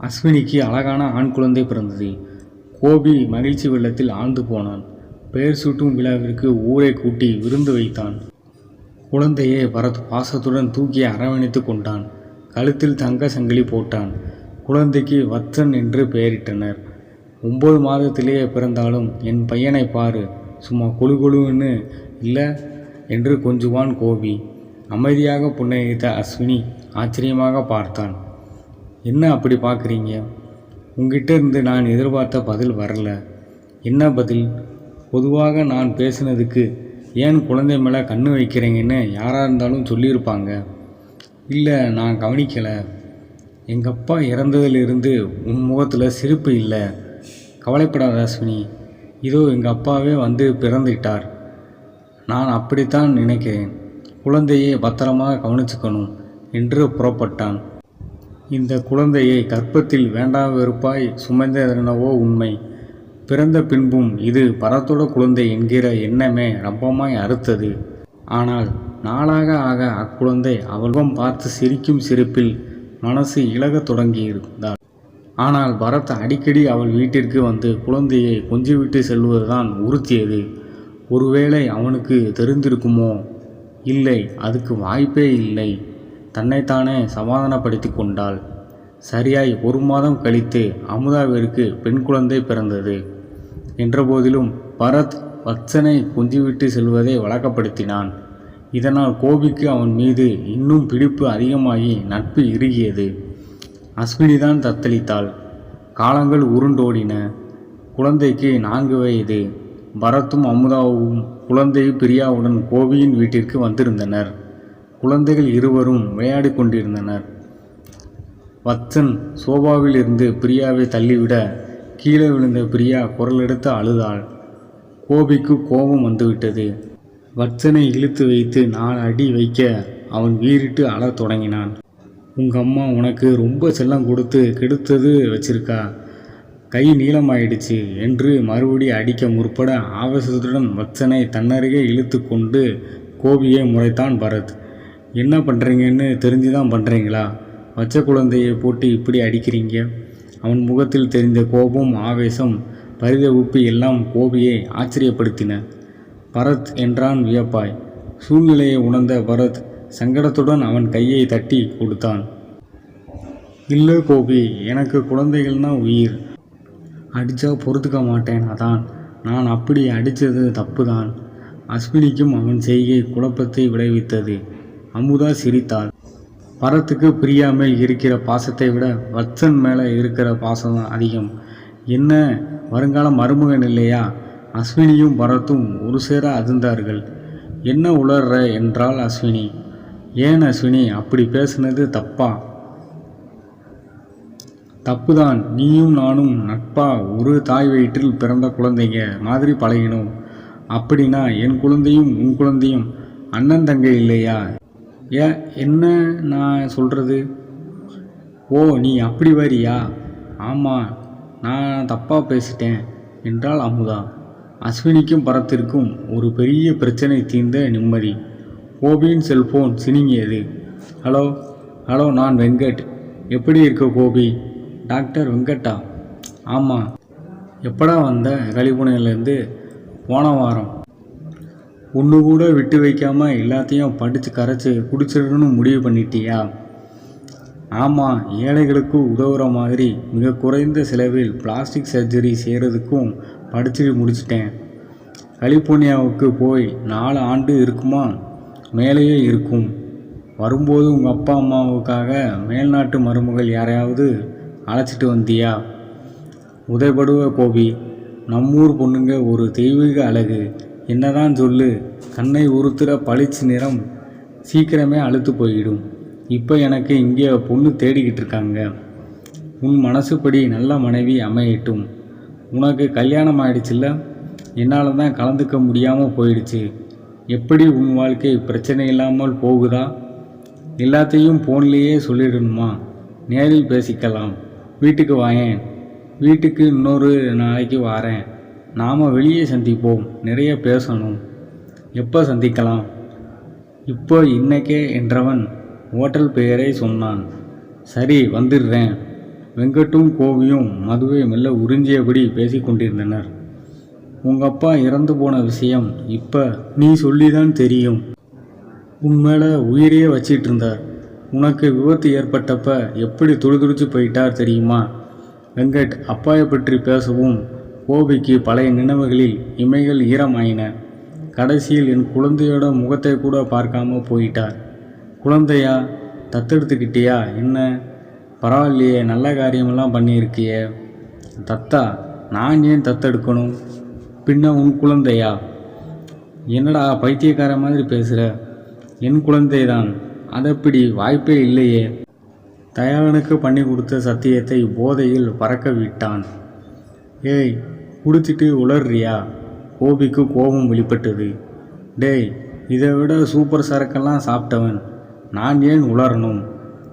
அஸ்வினிக்கு அழகான ஆண் குழந்தை பிறந்தது. கோபி மகிழ்ச்சி வெள்ளத்தில் ஆழ்ந்து போனான். பெயர் சூட்டும் விழாவிற்கு ஊரை கூட்டி விருந்து வைத்தான். குழந்தையை பரத் பாசத்துடன் தூக்கி அரவணைத்து கொண்டான். கழுத்தில் தங்க சங்கிலி போட்டான். குழந்தைக்கு வத்சன் என்று பெயரிட்டனர். ஒம்பது மாதத்திலேயே பிறந்தாலும் என் பையனை பாரு சும்மா கொழு கொழுன்னு இல்லை என்று கொஞ்சுவான் கோபி. அமைதியாக புன்னகைத்த அஸ்வினி ஆச்சரியமாக பார்த்தான். என்ன அப்படி பார்க்குறீங்க? உங்ககிட்ட இருந்து நான் எதிர்பார்த்த பதில் வரல. என்ன பதில்? பொதுவாக நான் பேசுனதுக்கு ஏன் குழந்தை மேலே கண்ணு வைக்கிறீங்கன்னு யாராக இருந்தாலும் சொல்லியிருப்பாங்க. இல்லை நான் கவனிக்கலை. எங்கள் அப்பா இறந்ததிலிருந்து உன் முகத்தில் சிரிப்பு இல்லை. கவலைப்படாத அஸ்வினி. இதோ எங்கள் அப்பாவே வந்து பிறந்துட்டார். நான் அப்படித்தான் நினைக்கிறேன். குழந்தையை பத்திரமாக கவனிச்சுக்கணும் என்று புறப்பட்டான். இந்த குழந்தையை கர்ப்பத்தில் வேண்டா வெறுப்பாய் சுமந்ததெனவோ உண்மை. பிறந்த பின்பும் இது பரத்தோட குழந்தை என்கிற எண்ணமே ரப்பமாய் அறுத்தது. ஆனால் நாளாக ஆக அக்குழந்தை அவள்வம் பார்த்து சிரிக்கும் சிரிப்பில் மனசு இழகத் தொடங்கியிருந்தாள். ஆனால் பரத் அடிக்கடி அவள் வீட்டிற்கு வந்து குழந்தையை கொஞ்சிவிட்டு செல்வதுதான் உறுத்தியது. ஒருவேளை அவனுக்கு தெரிந்திருக்குமோ? இல்லை அதுக்கு வாய்ப்பே இல்லை. தன்னைத்தானே சமாதானப்படுத்தி கொண்டாள். சரியாய் ஒரு மாதம் கழித்து அமுதாவிற்கு பெண் குழந்தை பிறந்தது. என்றபோதிலும் பரத் வத்சனை கொஞ்சிவிட்டு செல்வதை வழக்கப்படுத்தினான். இதனால் கோபிக்கு அவன் மீது இன்னும் பிடிப்பு அதிகமாகி நட்பு இறுகியது. அஸ்வினிதான் தத்தளித்தாள். காலங்கள் உருண்டோடின. குழந்தைக்கு நான்கு வயது. பரத்தும் அமுதாவும் குழந்தை பிரியாவுடன் கோபியின் வீட்டிற்கு வந்திருந்தனர். குழந்தைகள் இருவரும் விளையாடி கொண்டிருந்தனர். வத்சன் சோபாவில் இருந்து பிரியாவை தள்ளிவிட கீழே விழுந்த பிரியா குரலெடுத்து அழுதாள். கோபிக்கு கோபம் வந்துவிட்டது. வத்சனை இழுத்து வைத்து நாலு அடி வைக்க அவன் வீறிட்டு அழத் தொடங்கினான். உங்கள் அம்மா உனக்கு ரொம்ப செல்லம் கொடுத்து கெடுத்தது வச்சிருக்கா? கை நீளமாயிடுச்சு என்று மறுபடி அடிக்க முற்பட ஆவேசத்துடன் வத்சனை தன்னருகே இழுத்து கொண்டு கோபியை முறைத்தான் பரத். என்ன பண்ணுறீங்கன்னு தெரிஞ்சு தான் பண்ணுறீங்களா வச்ச குழந்தையை போட்டு இப்படி அடிக்கிறீங்க? அவன் முகத்தில் தெரிந்த கோபம் ஆவேசம் பரித உப்பு எல்லாம் கோபியை ஆச்சரியப்படுத்தின. பரத் என்றான் வியப்பாய். சூழ்நிலையை உணர்ந்த பரத் சங்கடத்துடன் அவன் கையை தட்டி கொடுத்தான். இல்லை கோபி எனக்கு குழந்தைகள்னா உயிர். அடித்தா பொறுத்துக்க மாட்டேன் அதான். நான் அப்படி அடித்தது தப்பு தான் அஸ்வினிக்கும் அவன் செய்கை குழப்பத்தை விளைவித்தது. அமுதா சிரித்தாள். பரத்துக்கு பிரியா மேல் இருக்கிற பாசத்தை விட வத்சன் மேலே இருக்கிற பாசம் தான் அதிகம். என்ன வருங்கால மருமகன் இல்லையா? அஸ்வினியும் பரத்தும் ஒரு சேர அதிர்ந்தார்கள். என்ன உளர்ற என்றாள் அஸ்வினி. ஏன் அஸ்வினி அப்படி பேசுனது தப்பா? தப்புதான். நீயும் நானும் நட்பா? ஒரு தாய் வயிற்றில் பிறந்த குழந்தைங்க மாதிரி பழகினோம். அப்படின்னா என் குழந்தையும் உன் குழந்தையும் அண்ணன் தங்கை இல்லையா? ஏ என்ன நான் சொல்கிறது ஓ நீ அப்படி வரியா? ஆமாம் நான் தப்பாக பேசிட்டேன் என்றால் அமுதா. அஸ்வினிக்கும் பரத்திற்கும் ஒரு பெரிய பிரச்சனை தீர்ந்த நிம்மதி. கோபியின் செல்போன் சினிங்கியது. ஹலோ ஹலோ நான் வெங்கட். எப்படி இருக்க கோபி? டாக்டர் வெங்கட்டா. ஆமாம் எப்படா வந்த? கலிபுனையிலேருந்து போன வாரம். ஒன்று கூட விட்டு வைக்காமல் எல்லாத்தையும் படித்து கரைச்சி குடிச்சிடணும்னு முடிவு பண்ணிட்டியா? ஆமாம் ஏழைகளுக்கு உதவுற மாதிரி மிக குறைந்த செலவில் பிளாஸ்டிக் சர்ஜரி செய்கிறதுக்கும் படித்து முடிச்சிட்டேன். கலிஃபோர்னியாவுக்கு போய் நாலு ஆண்டு இருக்குமா? மேலேயே இருக்கும். வரும்போது உங்கள் அப்பா அம்மாவுக்காக மேல்நாட்டு மருமகள் யாரையாவது அழைச்சிட்டு வந்தியா? உதயப்படுவ கோபி நம்மூர் பொண்ணுங்க ஒரு தெய்வீக அழகு. என்னதான் சொல்லு கண்ணை உறுத்துற பளிச்சு நிறம் சீக்கிரமே அழுத்து போயிடும். இப்போ எனக்கு இங்கே பொண்ணு தேடிக்கிட்டு இருக்காங்க. உன் மனசுப்படி நல்ல மனைவி அமையட்டும். உனக்கு கல்யாணம் ஆயிடுச்சுல்ல என்னால் தான் கலந்துக்க முடியாமல் போயிடுச்சு. எப்படி உன் வாழ்க்கை பிரச்சனை இல்லாமல் போகுதா? எல்லாத்தையும் ஃபோன்லேயே சொல்லிடணுமா? நேரில் பேசிக்கலாம். வீட்டுக்கு வாயேன். வீட்டுக்கு இன்னொரு நாளைக்கு வாரேன். நாம் வெளியே சந்திப்போம் நிறைய பேசணும். எப்போ சந்திக்கலாம்? இப்போ இன்னைக்கே என்றவன் ஹோட்டல் பெயரை சொன்னான். சரி வந்துடுறேன். வெங்கட்டும் கோவியும் மதுவை மெல்ல உறிஞ்சியபடி பேசி கொண்டிருந்தனர். உங்க அப்பா இறந்து போன விஷயம் இப்போ நீ சொல்லிதான் தெரியும். உன் மேலே உயிரையே வச்சிட்டு இருந்தார். உனக்கு விபத்து ஏற்பட்டப்ப எப்படி துடிதுடிச்சு போயிட்டார் தெரியுமா? வெங்கட் அப்பாயை பற்றி பேசவும் கோபிக்கு பழைய நினைவுகளில் இமைகள் ஈரமாயின. கடைசியில் என் குழந்தையோட முகத்தை கூட பார்க்காம போயிட்டார். குழந்தையா தத்தெடுத்துக்கிட்டியா? என்ன? பரவாயில்லையே நல்ல காரியமெல்லாம் பண்ணியிருக்கியே. தத்தா நான் ஏன் தத்தெடுக்கணும்? பின்ன உன் குழந்தையா? என்னடா பைத்தியக்கார மாதிரி பேசுகிற என் குழந்தை தான் அதப்படி? வாய்ப்பே இல்லையே. தயாளனுக்கு பண்ணி கொடுத்த சத்தியத்தை போதையில் பறக்க விட்டான். ஏய் குடிச்சிட்டு உளர்றியா கோபிக்கு கோபம் வெளிப்பட்டது. டேய் இதை விட சூப்பர் சரக்கெல்லாம் சாப்பிட்டவன். நான் ஏன் உளரணும்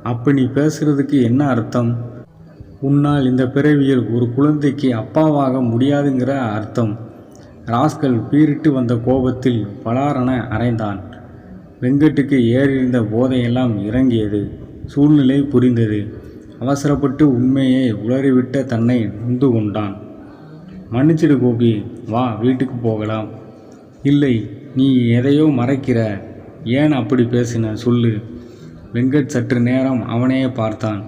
அப்போ நீ பேசுகிறதுக்கு என்ன அர்த்தம்? உன்னால் இந்த பிறவியில் ஒரு குழந்தைக்கு அப்பாவாக முடியாதுங்கிற அர்த்தம். ராஸ்கல் பீரிட்டு வந்த கோபத்தில் பலாரன அரைந்தான் வெங்கட்டுக்கு ஏறியிருந்த போதையெல்லாம் இறங்கியது. சூழ்நிலை புரிந்தது. அவசரப்பட்டு உண்மையை உளறிவிட்ட தன்னை நொந்து கொண்டான். மன்னிச்சிடு கோபி. வா வீட்டுக்கு போகலாம். இல்லை நீ எதையோ மறைக்கிற. ஏன் அப்படி பேசின? சொல்லு. வெங்கட் சற்று நேரம் அவனையே பார்த்தான்.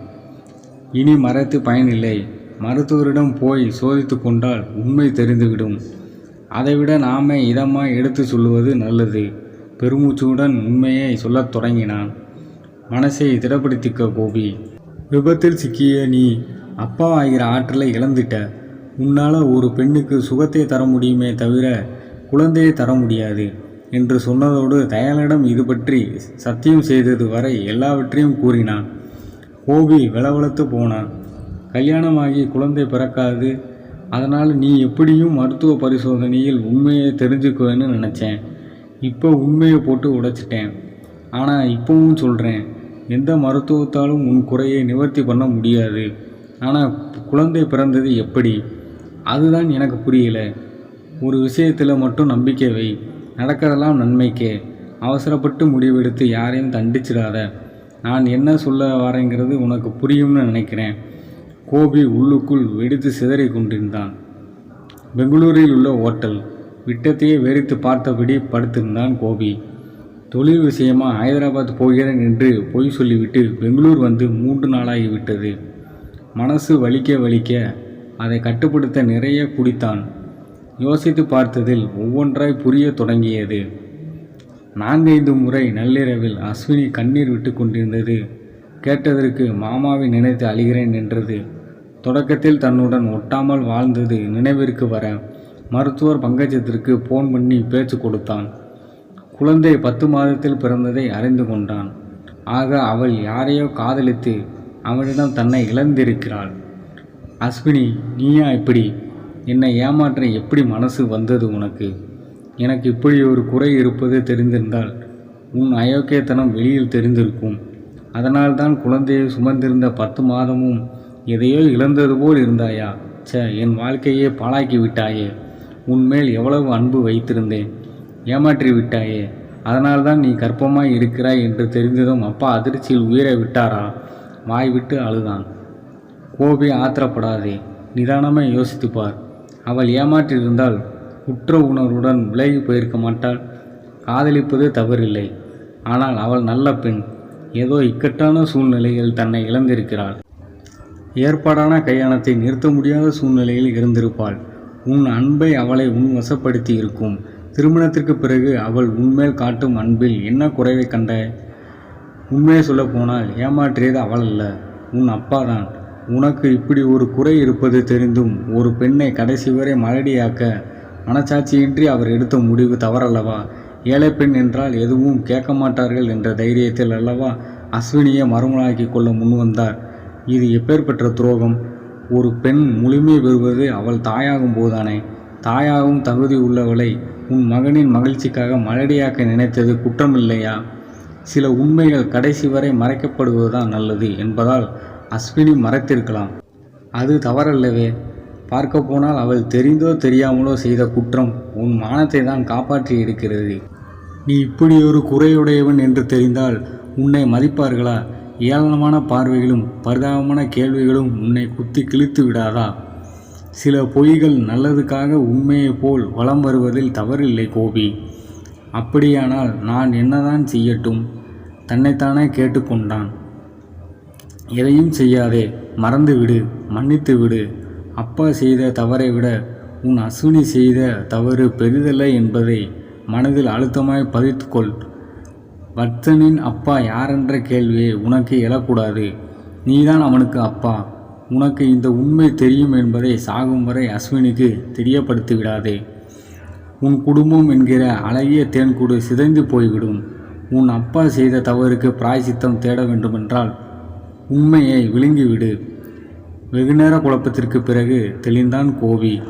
இனி மறைத்து பயனில்லை மருத்துவரிடம் போய் சோதித்து கொண்டால் உண்மை தெரிந்துவிடும். அதைவிட நாமே இதமாக எடுத்து சொல்லுவது நல்லது. பெருமூச்சுடன் உண்மையை சொல்லத் தொடங்கினான். மனசை திடப்படுத்திக்க கோபி. விபத்தில் சிக்கிய நீ அப்பா ஆகிற ஆற்றலை இழந்துட்ட. உன்னால் ஒரு பெண்ணுக்கு சுகத்தை தர முடியுமே தவிர குழந்தையை தர முடியாது என்று சொன்னதோடு தயாளிடம் இது பற்றி சத்தியம் செய்தது வரை எல்லாவற்றையும் கூறினான். கோபி விளவளத்து போனான். கல்யாணமாகி குழந்தை பிறக்காது. அதனால் நீ எப்படியும் மருத்துவ பரிசோதனையில் உண்மையை தெரிஞ்சுக்குவேன்னு நினச்சேன். இப்போ உண்மையை போட்டு உடைச்சிட்டேன். ஆனால் இப்போவும் சொல்கிறேன் எந்த மருத்துவத்தாலும் உன் குறையை நிவர்த்தி பண்ண முடியாது. ஆனால் குழந்தை பிறந்தது எப்படி? அதுதான் எனக்கு புரியல. ஒரு விஷயத்தில் மட்டும் நம்பிக்கை வை. நடக்கிறதெல்லாம் நன்மைக்கே. அவசரப்பட்டு முடிவெடுத்து யாரையும் தண்டிச்சிடாத. நான் என்ன சொல்ல வரேங்கிறது உனக்கு புரியும்னு நினைக்கிறேன். கோபி உள்ளுக்குள் வெடித்து சிதறி கொண்டிருந்தான். பெங்களூரில் உள்ள ஓட்டல் விட்டத்தையே வெறித்து பார்த்தபடி படுத்திருந்தான் கோபி. தொழில் விஷயமா ஹைதராபாத் போகிறேன் என்று பொய் சொல்லிவிட்டு பெங்களூர் வந்து மூன்று நாளாகிவிட்டது. மனசு வலிக்க வலிக்க அதை கட்டுப்படுத்த நிறைய குடித்தான். யோசித்து பார்த்ததில் ஒவ்வொன்றாய் புரிய தொடங்கியது. நான்கைந்து முறை நள்ளிரவில் அஸ்வினி கண்ணீர் விட்டு கொண்டிருந்தது. கேட்டதற்கு மாமாவை நினைத்து அழுகிறேன் என்றது. தொடக்கத்தில் தன்னுடன் ஒட்டாமல் வாழ்ந்தது நினைவிற்கு வர மருத்துவர் பங்கஜத்திற்கு போன் பண்ணி பேச்சு கொடுத்தான். குழந்தை பத்து மாதத்தில் பிறந்ததை அறிந்து கொண்டான். ஆக அவள் யாரையோ காதலித்து அவனிடம் தன்னை இழந்திருக்கிறாள். அஸ்வினி நீயா இப்படி? என்னை ஏமாற்ற எப்படி மனசு வந்தது உனக்கு? எனக்கு இப்படி ஒரு குறை இருப்பது தெரிந்திருந்தால் உன் அயோக்கியத்தனம் வெளியில் தெரிந்திருக்கும். அதனால்தான் குழந்தையை சுமந்திருந்த பத்து மாதமும் எதையோ இழந்தது போல் இருந்தாயா? ச என் வாழ்க்கையே பாழாக்கி விட்டாயே. உன்மேல் எவ்வளவு அன்பு வைத்திருந்தேன். ஏமாற்றி விட்டாயே. அதனால்தான் நீ கர்ப்பமாய் இருக்கிறாய் என்று தெரிந்ததும் அப்பா அதிர்ச்சியில் உயிரை விட்டாரா? வாய் விட்டு அழுதான். கோபி ஆத்திரப்படாதே. நிதானமாக யோசித்துப்பார். அவள் ஏமாற்றியிருந்தால் குற்ற உணர்வுடன் விலகி போயிருக்க மாட்டாள். காதலிப்பது தவறில்லை. ஆனால் அவள் நல்ல பெண். ஏதோ இக்கட்டான சூழ்நிலையில் தன்னை இழந்திருக்கிறாள். ஏற்பாடான கல்யாணத்தை நிறுத்த முடியாத சூழ்நிலையில் இருந்திருப்பாள். உன் அன்பை அவளை உன் வசப்படுத்தி இருக்கும். திருமணத்திற்கு பிறகு அவள் உன்மேல் காட்டும் அன்பில் என்ன குறைவை கண்ட? உண்மையை சொல்லப்போனால் ஏமாற்றியது அவள் அல்ல. உன் அப்பா தான். உனக்கு இப்படி ஒரு குறை இருப்பது தெரிந்தும் ஒரு பெண்ணை கடைசி வரை மலடியாக்க மனச்சாட்சியின்றி அவர் எடுத்த முடிவு தவறல்லவா? ஏழை பெண் என்றால் எதுவும் கேட்க மாட்டார்கள் என்ற தைரியத்தில் அல்லவா அஸ்வினியை மறுமலாக்கி கொள்ள முன்வந்தார் இது எப்பேற்பட்ட துரோகம்? ஒரு பெண் முழுமை பெறுவது அவள் தாயாகும் போதானே? தாயாகவும் தகுதி உள்ளவளை உன் மகனின் மகிழ்ச்சிக்காக மலடியாக்க நினைத்தது குற்றமில்லையா? சில உண்மைகள் கடைசி வரை மறைக்கப்படுவதுதான் நல்லது என்பதால் அஸ்வினி மறைத்திருக்கலாம். அது தவறல்லவே. பார்க்க போனால் அவள் தெரிந்தோ தெரியாமலோ செய்த குற்றம் உன் மானத்தை தான் காப்பாற்றி இருக்கிறது. நீ இப்படி ஒரு குறையுடையவன் என்று தெரிந்தால் உன்னை மதிப்பார்களா? ஏளனமான பார்வைகளும் பரிதாபமான கேள்விகளும் உன்னை குத்தி கிழித்து விடாதா? சில பொய்கள் நல்லதுக்காக உண்மையைப் போல் வலம் வருவதில் தவறில்லை கோபி. அப்படியானால் நான் என்னதான் செய்யட்டும்? தன்னைத்தானே கேட்டுக்கொண்டான். எதையும் செய்யாதே. மறந்து விடு மன்னித்து விடு அப்பா செய்த தவறை விட உன் அஸ்வினி செய்த தவறு பெரிதல்ல என்பதை மனதில் அழுத்தமாய் பதித்துக்கொள். வத்சனின் அப்பா யாரென்ற கேள்வியை உனக்கு எழக்கூடாது. நீதான் அவனுக்கு அப்பா. உனக்கு இந்த உண்மை தெரியும் என்பதை சாகும் வரை அஸ்வினிக்கு தெரியப்படுத்தி விடாதே உன் குடும்பம் என்கிற அழகிய தேன்கூடு சிதைந்து போய்விடும். உன் அப்பா செய்த தவறுக்கு பிராய்ச்சித்தம் தேட வேண்டுமென்றால் உண்மையை விழுங்கிவிடு. வெகுநேர குழப்பத்திற்கு பிறகு தெளிந்தான் கோவி